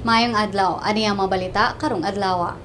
Mayong adlaw, ani ang mga balita karong adlaw.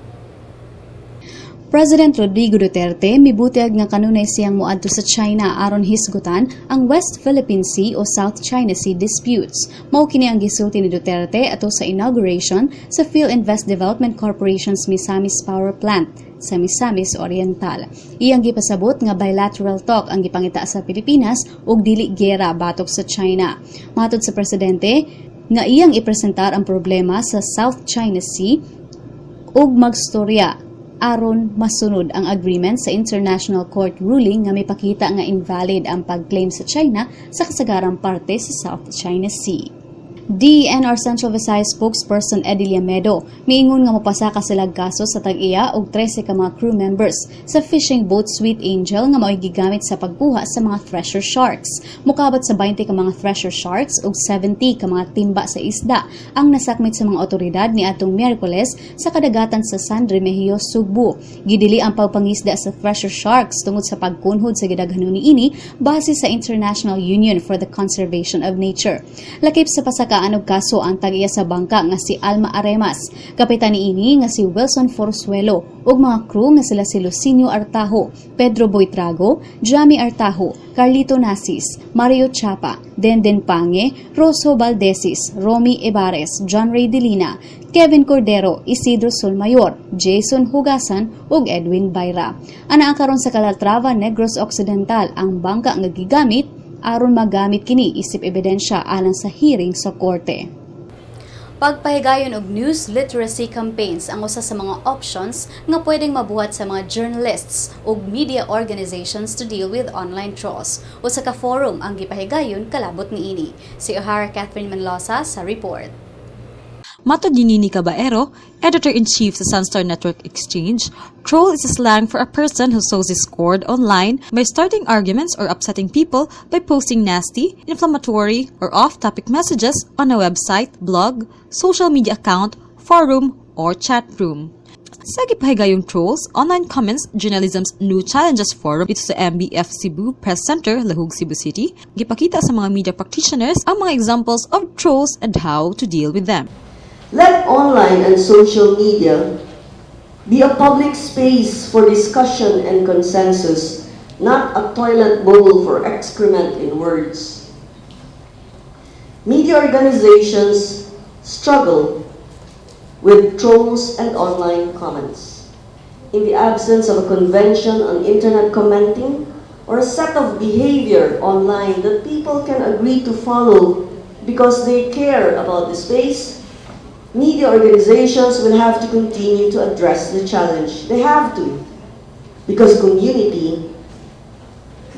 President Rodrigo Duterte mibutiag nga kanunay siyang moadto sa China aron hisgutan ang West Philippine Sea o South China Sea disputes. Mao kini ang gisulti ni Duterte ato sa inauguration sa PhilInvest Development Corporation's Misamis Power Plant sa Misamis Oriental. Iyang gipasabot nga bilateral talk ang gipangita sa Pilipinas ug dili gera batok sa China. Matod sa presidente nga iyang ipresentar ang problema sa South China Sea ug magstorya aron masunod ang agreement sa International Court ruling nga may pakita nga invalid ang pag-claim sa China sa kasagarang parte sa South China Sea. DNR Central Visayas spokesperson Edilia Medo miingon nga mopasaka sila kaso sa tag-iya og 13 ka mga crew members sa fishing boat Sweet Angel nga mao'y gigamit sa pagbuha sa mga thresher sharks. Mukabot sa 20 ka mga thresher sharks ug 70 ka mga timba sa isda ang nasakmit sa mga otoridad ni atong Miyerkules sa kadagatan sa San Remigio, Sugbo. Gidili ang pagpangisda sa thresher sharks tungod sa pagkunhod sa gidaghanon niini base sa International Union for the Conservation of Nature. Lakip sa pasakaan og kaso ang tag-iya sa bangka nga si Alma Aremas, kapitan niini nga si Wilson Forzuelo ug mga crew nga sila si Lucinio Artajo, Pedro Boitrago, Jami Artajo, Carlito Nasis, Mario Chapa, Denden Pange, Rosso Valdesis, Romy Ebares, John Ray Delina, Kevin Cordero, Isidro Solmayor, Jason Hugasan ug Edwin Bayra. Ana karon sa Calatrava, Negros Occidental ang bangka nga gigamit aron magamit kini isip ebidensya alang sa hearing sa korte. Pagpahigayon og news literacy campaigns ang usa sa mga options nga pwedeng mabuhat sa mga journalists ug media organizations to deal with online trolls. Usa ka forum ang gipahigayon kalabot niini. Si O'Hara Catherine Manlosa sa report. Mato Dinini Caballero, editor-in-chief sa Sunstar Network Exchange, troll is a slang for a person who sows discord online by starting arguments or upsetting people by posting nasty, inflammatory, or off-topic messages on a website, blog, social media account, forum, or chat room. Sa gipahigayong trolls, online comments, journalism's new challenges forum ito sa MBF Cebu Press Center, Lahug, Cebu City, gipakita sa mga media practitioners ang mga examples of trolls and how to deal with them. Let online and social media be a public space for discussion and consensus, not a toilet bowl for excrement in words. Media organizations struggle with trolls and online comments. In the absence of a convention on internet commenting or a set of behavior online that people can agree to follow because they care about the space, media organizations will have to continue to address the challenge. They have to. Because community,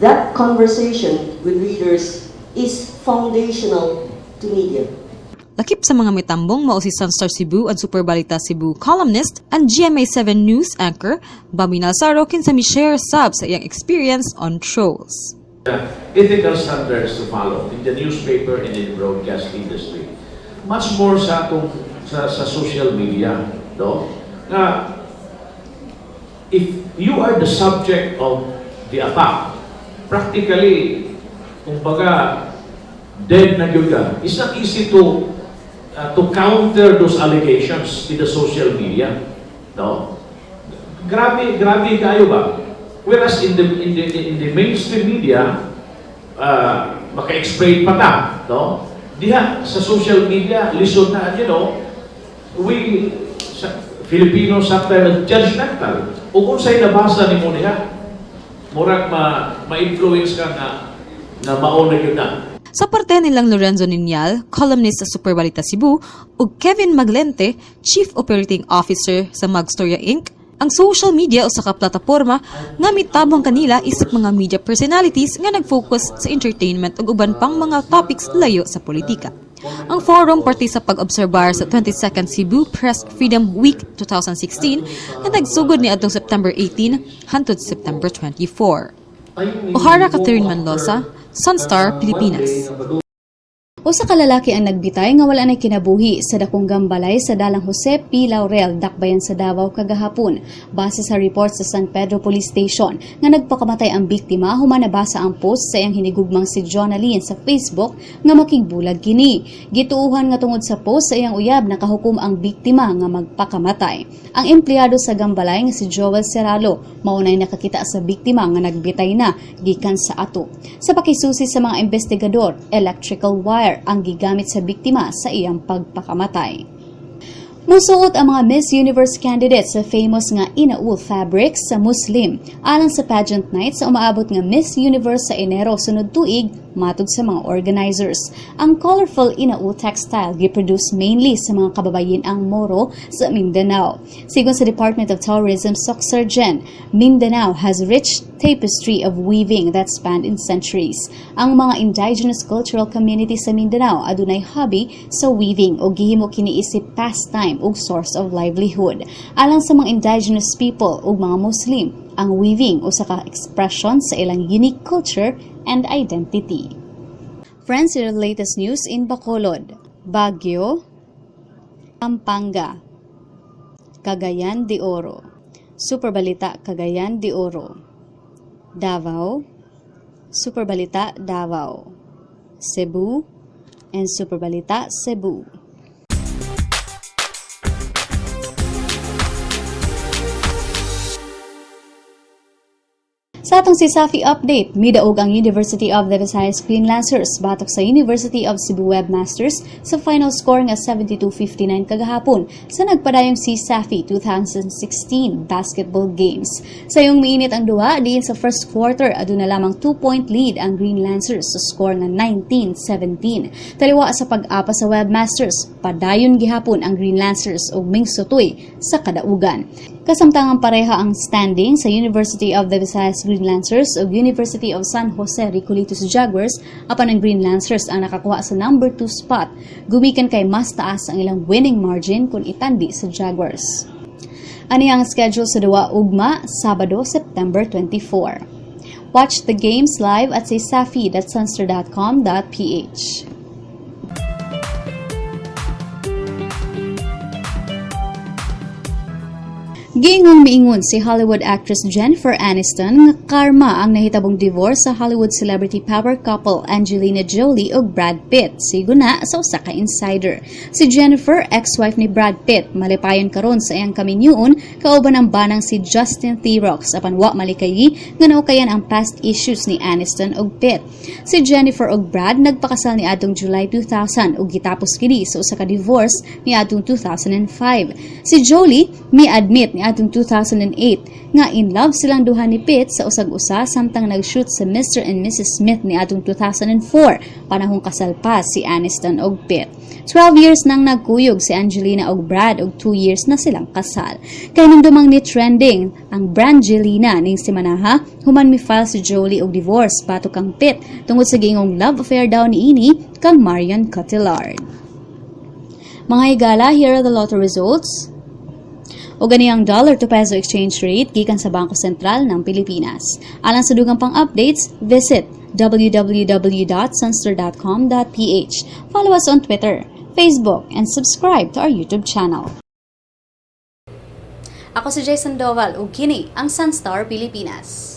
that conversation with readers is foundational to media. Lakip sa mga mitambong mao si Sunstar Cebu at Super Balita Cebu columnist and GMA7 News anchor Bobby Nalsaro kinsa mi share sab sa iyang experience on trolls. ethical standards to follow in the newspaper and in the broadcast industry. Much more sa atong sa, sa social media, no? Na if you are the subject of the attack, practically, kumbaga, dead na yun ka. It's not easy to uh, to counter those allegations in the social media, no? Grabe, grabe kayo ba? Whereas in the in the in the mainstream media, uh, maka-explain pa ta, no? Diha sa social media, lisod na, you know, we sa, Filipino sometimes judgmental. O kung sa'y nabasa ni mo niya, murag ma ma-influence ka na na mauna yun na. Sa parte nilang Lorenzo Ninyal, columnist sa Super Balita Cebu, ug Kevin Maglente, Chief Operating Officer sa Magstorya Inc., ang social media o sa plataporma nga mitabang kanila isip mga media personalities nga nag-focus sa entertainment ug uban pang mga topics layo sa politika. Ang forum parte sa pag-obserbar sa 22nd Cebu Press Freedom Week 2016 nga nagsugod ni adtong September 18 hangtod September 24. O'Hara Catherine Manlosa, Sunstar, Pilipinas. Usa ka lalaki ang nagbitay nga wala nay kinabuhi sa dakong gambalay sa dalang Jose P. Laurel, Dakbayan sa Davao kagahapon. Base sa report sa San Pedro Police Station nga nagpakamatay ang biktima human nabasa ang post sa iyang hinigugmang si Jonalyn sa Facebook nga makigbulag kini. Gituuhan nga tungod sa post sa iyang uyab nakahukom ang biktima nga magpakamatay. Ang empleyado sa gambalay nga si Joel Serralo maunay nakakita sa biktima nga nagbitay na gikan sa ato. Sa pakisusi sa mga investigador, electrical wire ang gigamit sa biktima sa iyang pagpakamatay. Musuot ang mga Miss Universe candidates sa famous nga inaul fabrics sa Muslim alang sa pageant night sa umaabot nga Miss Universe sa Enero sunod tuig matod sa mga organizers. Ang colorful inaul textile giproduce mainly sa mga kababayin ang Moro sa Mindanao. Sigon sa Department of Tourism Surgeon, Mindanao has rich tapestry of weaving that spanned in centuries. Ang mga indigenous cultural community sa Mindanao adunay hobby sa weaving o gihimo kini isip pastime ug source of livelihood. Alang sa mga indigenous people ug mga Muslim, ang weaving usa ka expression sa ilang unique culture and identity. Friends, your latest news in Bacolod, Baguio, Pampanga, Cagayan de Oro, Superbalita Cagayan de Oro, Davao, Superbalita Davao, Cebu, and Superbalita Cebu. Sa atong si Safi update, midaog ang University of the Visayas Green Lancers batok sa University of Cebu Webmasters sa final score nga 72-59 kagahapon sa nagpadayong si Safi 2016 Basketball Games. Sa iyong miinit ang duwa, diin sa first quarter aduna lamang 2-point lead ang Green Lancers sa score nga 19-17. Taliwa sa pag-apa sa Webmasters, padayon gihapon ang Green Lancers o Ming Sotoy sa kadaugan. Kasamtangang pareha ang standing sa University of the Visayas Green Lancers o University of San Jose Riculitos Jaguars apan ang Green Lancers ang nakakuha sa number 2 spot. Gumikan kay mas taas ang ilang winning margin kung itandi sa Jaguars. Ani ang schedule sa duwa ugma Sabado, September 24. Watch the games live at sasafi.sunster.com.ph. Giingong miingon si Hollywood actress Jennifer Aniston nga karma ang nahitabong divorce sa Hollywood celebrity power couple Angelina Jolie ug Brad Pitt. Siguna sa usa ka insider. Si Jennifer, ex-wife ni Brad Pitt, malipayon karon sa iyang kaminyuon kauban ang banang si Justin Theroux apan wa malikayi nga naukayan ang past issues ni Aniston ug Pitt. Si Jennifer ug Brad nagpakasal ni adtong July 2000 ug gitapos kini sa usa ka divorce ni adtong 2005. Si Jolie mi-admit ni adtong 2008 nga in love silang duha ni Pitt sa usag-usa samtang nag-shoot sa Mr. and Mrs. Smith ni adtong 2004 panahong kasal pa si Aniston ug Pitt. 12 years nang nagkuyog si Angelina ug Brad ug 2 years na silang kasal. Kay nung dumang ni trending ang Brangelina ning si Manaha, human mi file si Jolie og divorce batok kang Pitt tungod sa gingong love affair daw ni ini kang Marion Cotillard. Mga higala, here are the lotto results. O gani ang dollar to peso exchange rate gikan sa Bangko Sentral ng Pilipinas. Alang sa dugang pang updates, visit www.sunster.com.ph. Follow us on Twitter, Facebook, and subscribe to our YouTube channel. Ako si Jason Doval ug kini ang Sunstar Pilipinas.